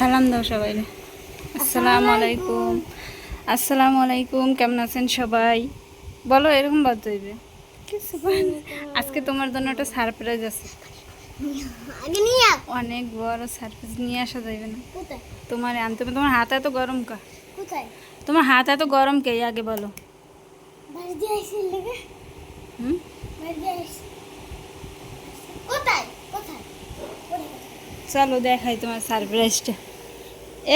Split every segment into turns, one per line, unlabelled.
সালাম দাও সবাই। আসসালামু আলাইকুম। আসসালামু আলাইকুম কেমন আছেন সবাই? বলো এরকম বাদ হইবে কিছু আজকে তোমার জন্য একটা সারপ্রাইজ আছে।
নিয়ে
অনেক বড় সারপ্রাইজ নিয়ে আসা যাবে না। তোমার আনতে। তোমার হাত এত গরম কা? তোমার হাত এত গরম কে? আগে বলো। হুম? চলো দেখাই তোমার সারপ্রাইজটা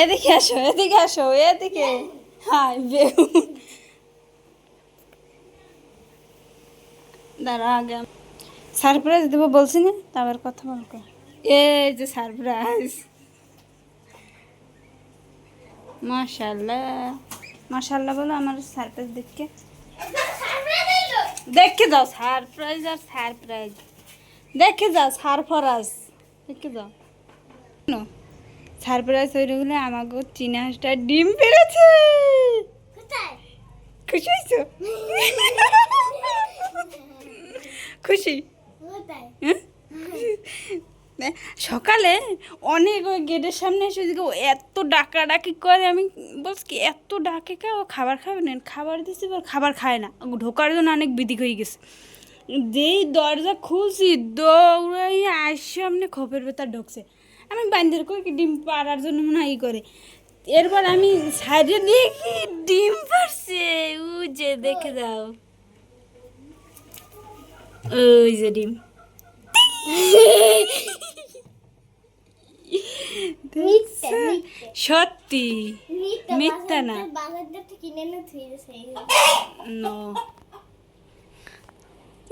এদিকে আসো এদিকে আসো, এদিকে। হাই বেগুন দাঁড়া আগে। সারপ্রাইজ দেবো বলছি না? তারপর কথা বলব। এই যে সারপ্রাইজ। মাশাল্লাহ। মাশাল্লাহ বলো আমার সারপ্রাইজ দেখে। দেখে যাও, সারপ্রাইজ আর সারপ্রাইজ। দেখে যাও সারফরাজ দেখে যাও। সারপ্রাইজ হয়ে গেলে আমাকে চীনা হাঁসটা ডিম পেরেছে। খুশি হয়েছো? খুশি? সকালে অনেক ওই গেটের সামনে এসে ও এত ডাকাডাকি করে আমি বলছি কি এত ডাকে কে ও খাবার খাবে না? খাবার দিচ্ছি এবার খাবার খায় না। ঢোকার জন্য অনেক বিদিক হয়ে গেছে। যেই দরজা খুলছি দৌড়াই আসছে সামনে খোপের ভেতর ঢুকছে। আমি বান্ধের করে কি ডিম পাড়ার জন্য মনে হয় করে। এরপর আমি সাইডে দেখি ডিম পারছে ও যে দেখে দাও। ওই যে ডিম। সত্যি।
মিথ্যা
না।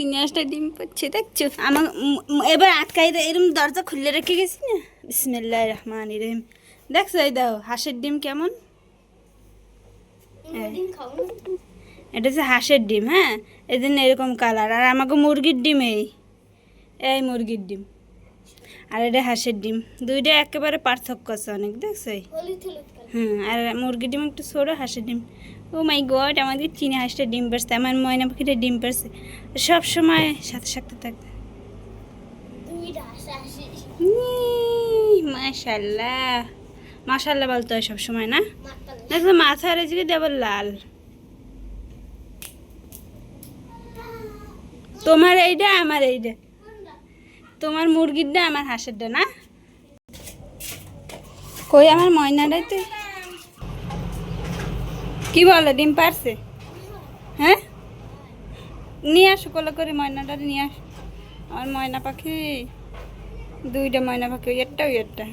ইনিয়াসটা ডিম পাচ্ছে দেখছ? আমার এবার আটকাই দে এরকম দরজা খুলে রেখে গেছি না? বিসমিল্লাহ রহমান রহিম। দেখছ এই দাও হাঁসের ডিম কেমন? এটা হচ্ছে হাঁসের ডিম হ্যাঁ? এই জন্য এরকম কালার। আর আমাকে মুরগির ডিম এই। এই মুরগির ডিম। আর এটা হাঁসের ডিম। দুইটা একেবারে পার্থক্য আছে অনেক দেখছ হুম আর মুরগির ডিম একটু ছোটো হাঁসের ডিম। ও মাই গড আমাদের চিনি হাঁসটা ডিম পারছে আমার ময়না পাখিটা ডিম পারছে। সব সময় সাথে সাথে থাকবে।
আসে
মাশাল্লাহ মাশাল্লাহ বলতে হয় সবসময় না? দেখো মাথার এদিকে দিয়ে লাল। তোমার এইটা আমার এইটা তোমার মুরগিরটা আমার হাঁসেরটা না? কই আমার ময়নাটাই তো কি বলো, ডিম পারছে? হ্যাঁ? নিয়ে আসো, কোলে করে ময়নাটা নিয়ে আসো। আমার ময়না পাখি, দুইটা ময়না পাখি ওই একটা ওই একটা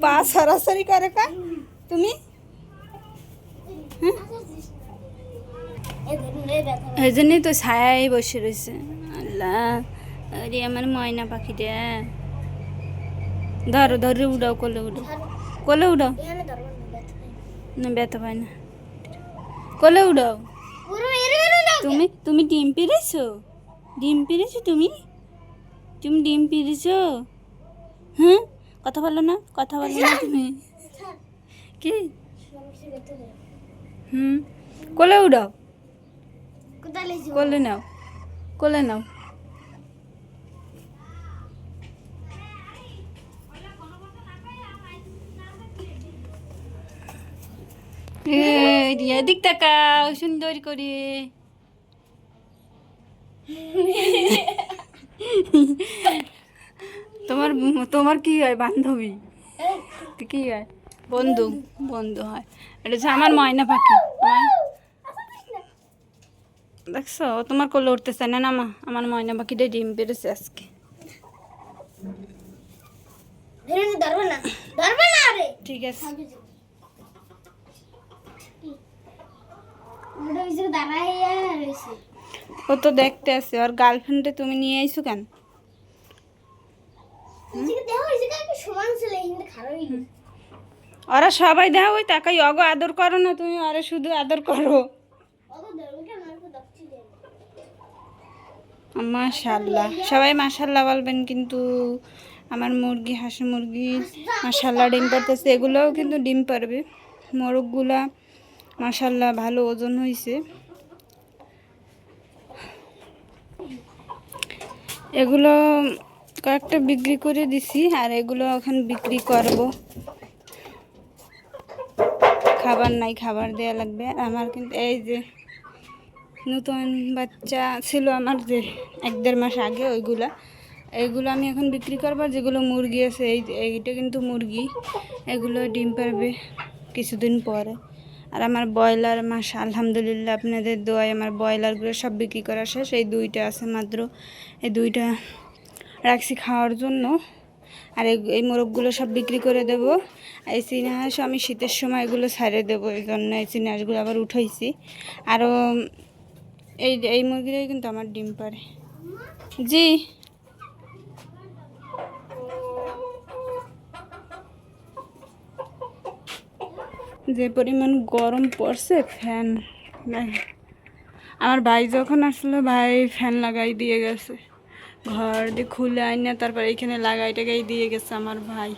পা- সরাসরি করে কা তুমি?
ধরুন এই
জন্যই তো ছায়াই বসে রয়েছে। আল্লাহ, আরে আমার ময়না পাখিটা। ধরো ধরে উড়াও কোলে উড়াও। কোলে উড়াও।
না ব্যথা
পায় না। কোলে উড়াও। তুমি তুমি ডিম পেরেছ? ডিম পেরেছ তুমি? তুমি ডিম পেরেছ? হ্যাঁ? কথা বলো না কথা বলো না তুমি। কি। হুম। কোলে উড়াও। কোলে নাও। কোলে নাও। এদিক তাকাও সুন্দর করে তোমার তোমার কি হয় বান্ধবী? কি হয়? বন্ধু বন্ধু হয়। এটা হচ্ছে আমার ময়না পাখি। দেখছ তোমার কোলে উঠতেছে। না না মা আমার ময়না পাখিটা ডিম পেরেছে আজকে। ঠিক আছে
ওটা ওই জায়গায় দাঁড়াইয়া রয়েছে
ও তো দেখতে আছে আর গার্লফ্রেন্ডে তুমি নিয়ে আইছো কেন? ওরা সবাই দেখা ওই তাকাই অগ আদর করো না তুমি ওরা শুধু আদর করো। মাশাল্লাহ সবাই মাশাল্লাহ বলবেন কিন্তু আমার মুরগি হাঁস মুরগি মাশাল্লাহ ডিম পারতেছে এগুলোও কিন্তু ডিম পারবে। মোরগগুলা মাশাল্লাহ ভালো ওজন হয়েছে এগুলো কয়েকটা বিক্রি করে দিছি, আর এগুলো এখন বিক্রি করব। খাবার নাই, খাবার দেওয়া লাগবে। আমার কিন্তু এই যে নতুন বাচ্চা ছিল আমার যে এক দেড় মাস আগে ওইগুলা এইগুলো আমি এখন বিক্রি করব। যেগুলো মুরগি আছে, এই এইটা কিন্তু মুরগি। এগুলো ডিম পারবে কিছুদিন পরে। আর আমার ব্রয়লার মাস আলহামদুলিল্লাহ আপনাদের দোয়ায় আমার ব্রয়লারগুলো সব বিক্রি করা শেষ। এই দুইটা আছে মাত্র। এই দুইটা রাখছি খাওয়ার জন্য। আর এই- মোরগগুলো সব বিক্রি করে দেব। এই চিনি হাঁস আমি শীতের সময় এগুলো ছাড়ে দেবো, এই জন্য এই চিনি হাঁসগুলো আবার উঠাইছি। আরও এই এই মুরগিটাই কিন্তু আমার ডিম পারে জি। যে পরিমাণ গরম পড়ছে ফ্যান। আমার ভাই যখন আসলো, ভাই ফ্যান লাগাই দিয়ে গেছে। ঘর দিয়ে খুলে আইনা তারপর এখানে লাগাই টাগাই দিয়ে গেছে আমার ভাই।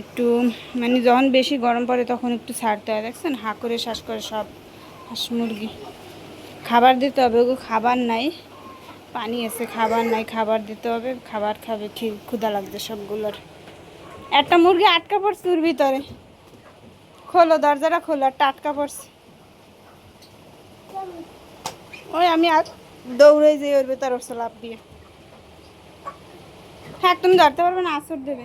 একটু মানে যখন বেশি গরম পড়ে তখন একটু ছাড়তে হয়, দেখছেন? হা করে, শ্বাস করে সব হাঁস মুরগি। খাবার দিতে হবে, ওগো খাবার নাই। পানি আছে, খাবার নাই, খাবার দিতে হবে, খাবার খাবে ক্ষুধা লাগবে সবগুলোর। একটা মুরগি আটকা পড়ছে ওর ভিতরে। খোলো, দরজাটা খোলো টাটকা পড়ছে। ওই আমি আর দৌড়ে যে ওর ভেতর লাভ দিয়ে। হ্যাঁ তুমি ধরতে পারবে না, আসর দেবে।